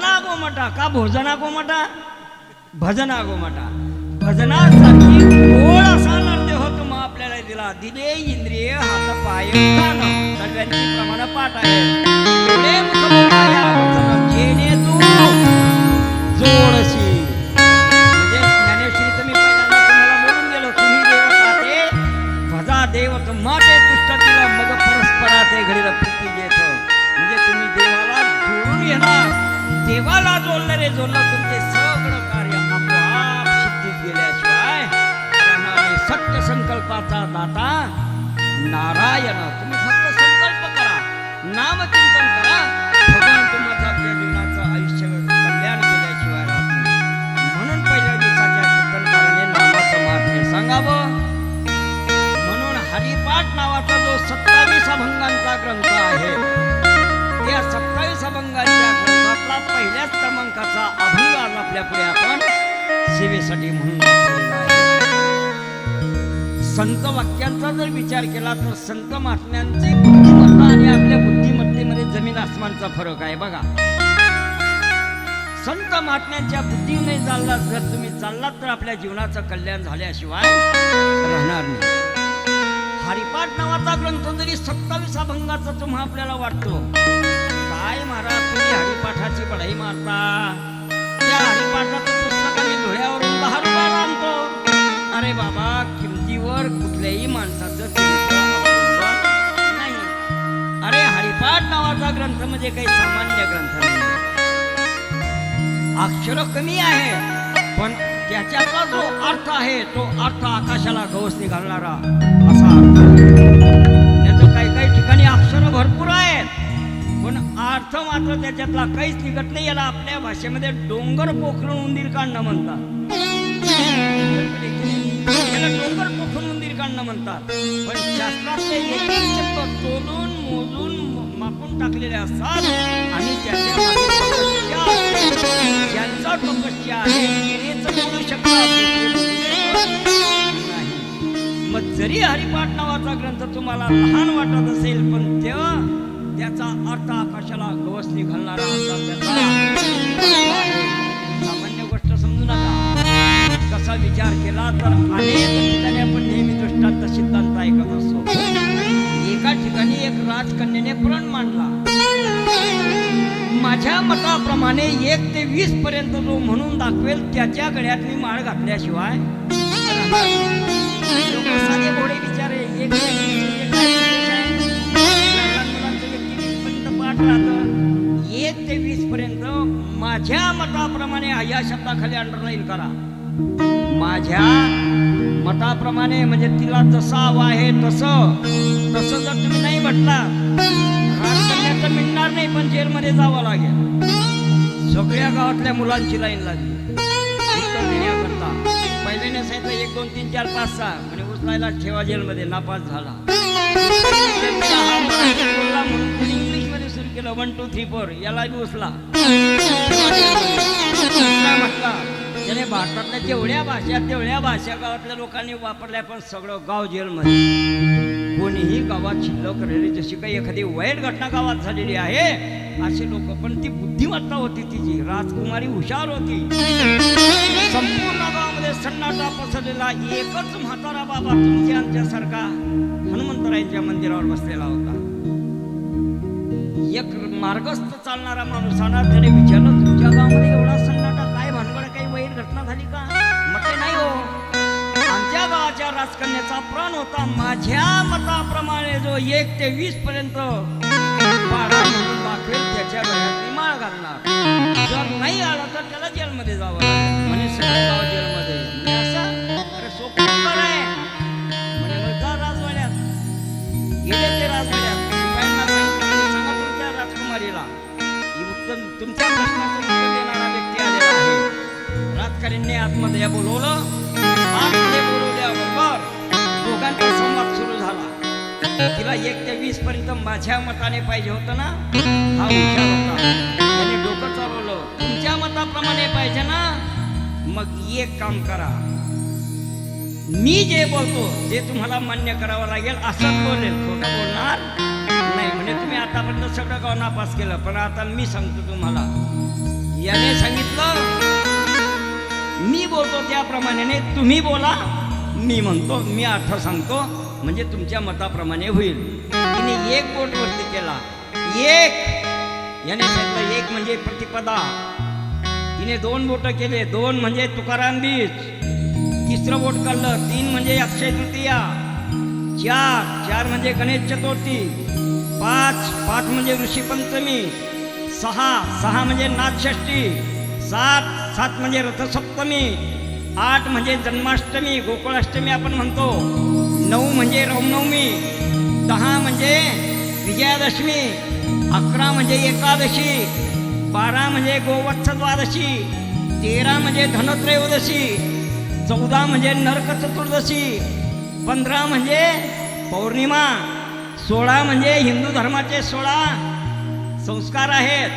भजना गोमटा का भोजना गोमटा भजना गोमटा भजनासाठी गोड असा नरदेह तुम्हा आपल्याला दिला. दिले इंद्रिय हात पाय सगळ्यांची प्रमाण पाठ आहे. डोळे, तू जोडशी. म्हणजे गेलो तुम्ही देवता देव तुम्हा ते मग परस्परा ते घडीला प्रीती घेत म्हणजे तुम्ही देवाला जोडून येणार देवाला जोडलं रे जोडलं तुमचे सगळं कार्य आपोआप सिद्धीत गेल्याशिवाय सत्य संकल्पाचा दाता नारायण वाक्यांचा जर विचार केला तर संत महात्म्यांचे बुद्धिमत्ता आणि आपल्या बुद्धिमत्तेमध्ये जमीन आसमानचा फरक आहे बघा. संत महात्म्यांच्या बुद्धीने चालला जर तुम्ही चाललात तर आपल्या जीवनाचं कल्याण झाल्याशिवाय राहणार नाही. हरिपाठ नावाचा ग्रंथ जरी सत्तावीस अभंगाचा तुम्हा आपल्याला वाटतो काय महाराज तुम्ही हरिपाठाची पढाई मारता? त्या हरिपाठाचं पुस्तक आम्ही धुळ्यावरून दहा रुपयाला आणतो. अरे बाबा किमतीवर कुठल्याही माणसाचं नाही. अरे हरिपाठ नावाचा ग्रंथ म्हणजे काही सामान्य ग्रंथ नाही. अक्षर कमी आहे पण त्याच्यातला जो अर्थ आहे तो अर्थ आकाशाला गवसणी घालणारा असा त्याचं काही काही ठिकाणी अक्षर भरपूर आहेत पण अर्थ मात्र त्याच्यातला काहीच निघत नाही याला आपल्या भाषेमध्ये डोंगर पोखरून उंदीर काढणं म्हणतात. डोंगर अन्न म्हणतात. पण शास्त्रातले एक एक शब्द तोलून मोजून मापून टाकलेले असतात आणि त्याच्या तपस्या ज्यांचा तपस्या आहे बोलू शकतात मग जरी हरिपाठ नावाचा ग्रंथ तुम्हाला लहान वाटत असेल पण तेव्हा त्याचा अर्थ आकाशाला गवसणी घालणारा सामान्य गोष्ट समजू नका. कसा विचार केला तर अनेक ठिकाणी आपण नेहमी दृष्टांत सिद्धांत ऐकत असतो एका ठिकाणी एक राजकन्याने प्रण मांडला. माझ्या मताप्रमाणे एक ते वीस पर्यंत जो म्हणून दाखवेल त्याच्या गळ्यात मी माळ घातल्याशिवाय राहणार विचारे एक एक ते पाठ एक ते वीस पर्यंत माझ्या मताप्रमाणे या शब्दाखाली अंडरलाईन करा. माझ्या मताप्रमाणे म्हणजे तिला जसा हवा आहे तसं. तसं जर तुम्ही नाही म्हटला राजकन्याचं मिळणार नाही पण जेलमध्ये जावं लागेल. सगळ्या गावातल्या मुलांची लाईन लागली. उत्तर देण्याकरता. पहिल्याने सांगितलं एक दोन तीन चार पाच सहा. म्हणजे उचलायला ठेवा जेलमध्ये नापास झाला. इंग्लिशमध्ये सुरू केलं वन टू थ्री फोर याला बी उचला म्हटला. त्याने भारतातल्या जेवढ्या भाषा तेवढ्या भाषा गावातल्या लोकांनी वापरल्या पण सगळं गाव जेलमध्ये. कोणीही गावात शिल्लक राहिली जशी काही एखादी वाईट घटना गावात झालेली आहे अशी लोक पण ती बुद्धिमत्ता होती तिची. राजकुमारी हुशार होती. संपूर्ण गावामध्ये सन्नाटा पसरलेला एकच म्हातारा बाबा तुमच्या आमच्यासारखा हनुमंतरायांच्या मंदिरावर बसलेला होता. एक मार्गस्थ चालणारा माणूस आणा त्याने विचारलं तुमच्या गावामध्ये एवढा घटना झाली का? म्हटले नाही हो. आमच्या गावाच्या राजकन्याचा प्राण होता. माझ्या मताप्रमाणे जो एक ते वीस पर्यंत दाखवेल त्याच्या गळ्यात माळ घालणार. जर नाही आला तर त्याला जेलमध्ये जावं म्हणजे जेलमध्ये. अरे सोपं आहे जा राजवाड्यात. गेले ते राजवाड्यात. सांगा तुमच्या राजकुमारीला. तुमच्या प्रश्नाचं राजकारण्यांनी आतमध्ये बोलवलं. आतमध्ये बोलवल्याबरोबर दोघांचा संवाद सुरू झाला. तिला एक ते वीस पर्यंत माझ्या मताने पाहिजे होतं ना? हा विचार होता. त्याने डोकं चालवलं. तुमच्या मताप्रमाणे पाहिजे ना? मग एक काम करा. मी जे बोलतो ते तुम्हाला मान्य करावं लागेल असंच बोलेल. खोटं बोलणार नाही. म्हणजे तुम्ही आतापर्यंत सगळं गाव नापास केलं पण आता मी सांगतो तुम्हाला. याने सांगितलं मी बोलतो त्याप्रमाणे तुम्ही बोला. मी म्हणतो मी अर्थ सांगतो म्हणजे तुमच्या मताप्रमाणे होईल. तिने एक बोट वरती केला. एक! याने सांगितलं एक म्हणजे प्रतिपदा. तिने दोन बोट केले. दोन म्हणजे तुकाराम बीज. तिसरं बोट काढलं. तीन म्हणजे अक्षय तृतीया. चार! चार म्हणजे गणेश चतुर्थी. पाच! पाच म्हणजे ऋषीपंचमी सहा! सहा म्हणजे नाथषष्ठी. सात! सात म्हणजे रथसप्तमी आठ म्हणजे जन्माष्टमी गोकुळाष्टमी आपण म्हणतो. नऊ म्हणजे रामनवमी दहा म्हणजे विजयादशमी अकरा म्हणजे एकादशी बारा म्हणजे गोवत्स द्वादशी तेरा म्हणजे धनत्रयोदशी चौदा म्हणजे नरक चतुर्दशी पंधरा म्हणजे पौर्णिमा सोळा म्हणजे हिंदू धर्माचे सोळा संस्कार आहेत.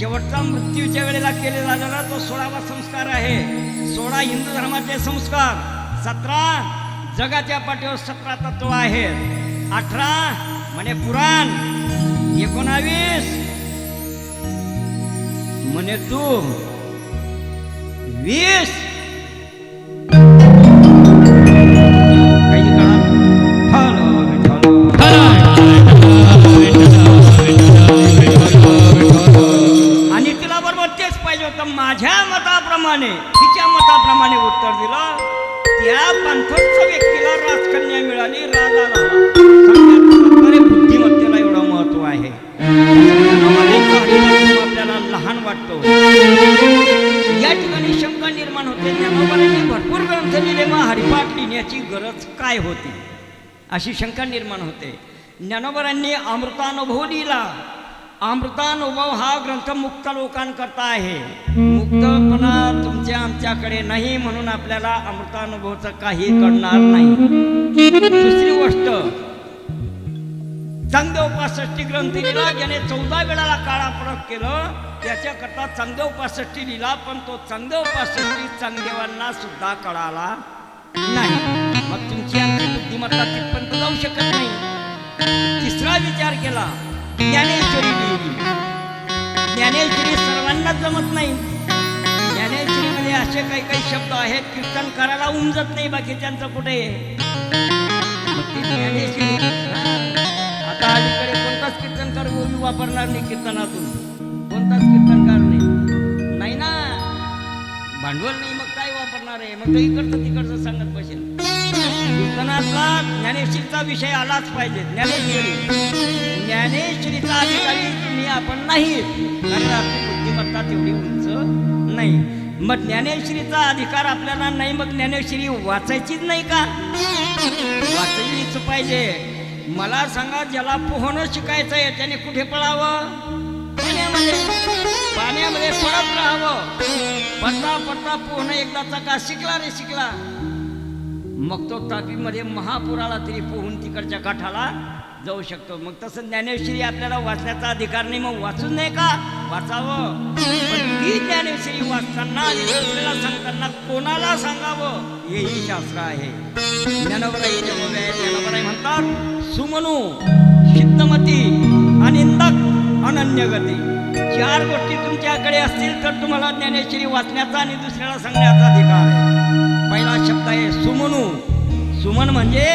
शेवटचा मृत्यूच्या वेळेला केले जाणारा तो सोळावा संस्कार आहे. सोळा हिंदू धर्माचे संस्कार. सतरा जगाच्या पाठीवर सतरा तत्व आहेत. अठरा म्हणे पुराण. एकोणावीस म्हणे तू वीस मताप्रमाणे तिच्या मताप्रमाणे उत्तर दिलं. त्या पंथस्थ व्यक्तीला राजकन्या मिळाली राजा झाला बुद्धिमत्तेला एवढं महत्त्व आहे. आपल्याला लहान वाटतो. या ठिकाणी शंका निर्माण होते ज्ञानोबाने भरपूर ग्रंथ लिहिले मग हरिपाठ लिहिण्याची गरज काय होती? अशी शंका निर्माण होते. ज्ञानोबरांनी अमृतानुभव लिहिला. अमृतानुभव हा ग्रंथ मुक्त लोकांकरता आहे. मुक्तपणा तुमच्या आमच्याकडे नाही म्हणून आपल्याला अमृतानुभवचं काही कळणार नाही. दुसरी गोष्ट चांगदेव पासष्टी ग्रंथ लिहिला ज्याने चौदा वेळाला काळापडक केलं त्याच्याकरता चांगदेव पासष्टी लिहिला पण तो चांगदेव पासष्टी चांगदेवांना सुद्धा कळाला नाही. मग तुमची आमची बुद्धिमत्ता तिथपर्यंत जाऊ शकत नाही. तिसरा विचार केला ज्ञानेश्वरी लिहिली ज्ञानेश्वरी सर्वांना जमत नाही. असे काही काही शब्द आहेत कीर्तन करायला उमजत नाही बाकी त्यांचं कुठे? ज्ञानेश्वरी आता अलीकडे कोणताच कीर्तनकार ओवी वापरणार नाही कीर्तनातून. कोणताच कीर्तनकार नाही. नाही ना? भांडवल नाही मग काय वापरणार आहे? मग तो इकडचं तिकडचं सांगत बसेल. कीर्तनातला ज्ञानेश्रीचा विषय आलाच पाहिजे. ज्ञानेश्वरी. ज्ञानेश्वरीचा अधिकारी तुम्ही आपण नाही. कारण आपली बुद्धिमत्ता तेवढी उंच नाही. मग ज्ञानेश्वरीचा अधिकार आपल्याला नाही मग ज्ञानेश्वरी वाचायचीच नाही का? वाचायचीच पाहिजे. मला सांगा ज्याला पोहणं शिकायचं आहे त्याने कुठे पळावं? पाण्यामध्ये. पाण्यामध्ये पडत राहावं. पडता पडता पोहणं एकदाचा का शिकला रे शिकला. मग तो तापीमध्ये महापुराला तरी पोहून तिकडच्या काठाला जाऊ शकतो. मग तसं ज्ञानेश्वरी आपल्याला वाचण्याचा अधिकार नाही मग वाचू नये का? वाचावं. ती ज्ञानेश्वरी वाचताना दुसऱ्याला सांगताना कोणाला सांगावं? हेही शास्त्र आहे. ज्ञानवराई ज्ञानवराई म्हणतात सुमनू सिद्धमती अनिंदक अनन्यगती. चार गोष्टी तुमच्याकडे असतील तर तुम्हाला ज्ञानेश्वरी वाचण्याचा आणि दुसऱ्याला सांगण्याचा अधिकार आहे. पहिला शब्द आहे सुमनू. सुमन म्हणजे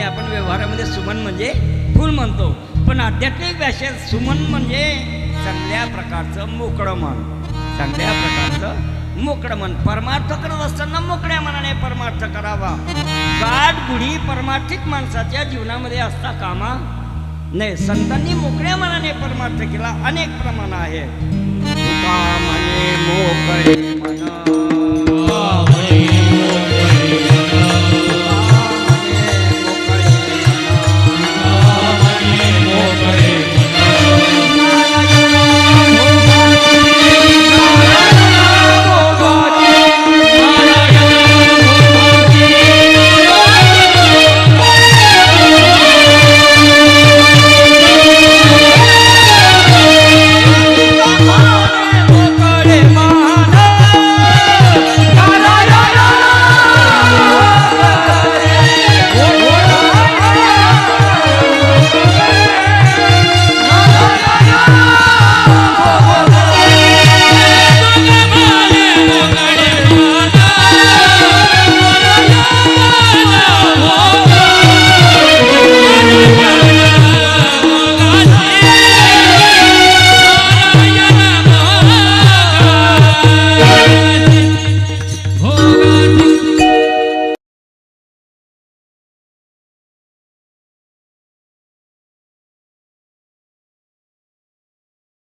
तुम्ही आपण व्यवहारामध्ये सुमन म्हणजे फूल म्हणतो. पण आध्यात्मिक भाषेत सुमन म्हणजे चांगल्या प्रकारचं मोकळं मन. चांगल्या प्रकारचं मोकळं मन. परमार्थ करत असताना मोकळ्या मनाने परमार्थ करावा. गाठ गुढी परमार्थिक माणसाच्या जीवनामध्ये असता कामा नाही संतांनी मोकळ्या मनाने परमार्थ केला अनेक प्रमाण आहे तुका म्हणे मोकळे मन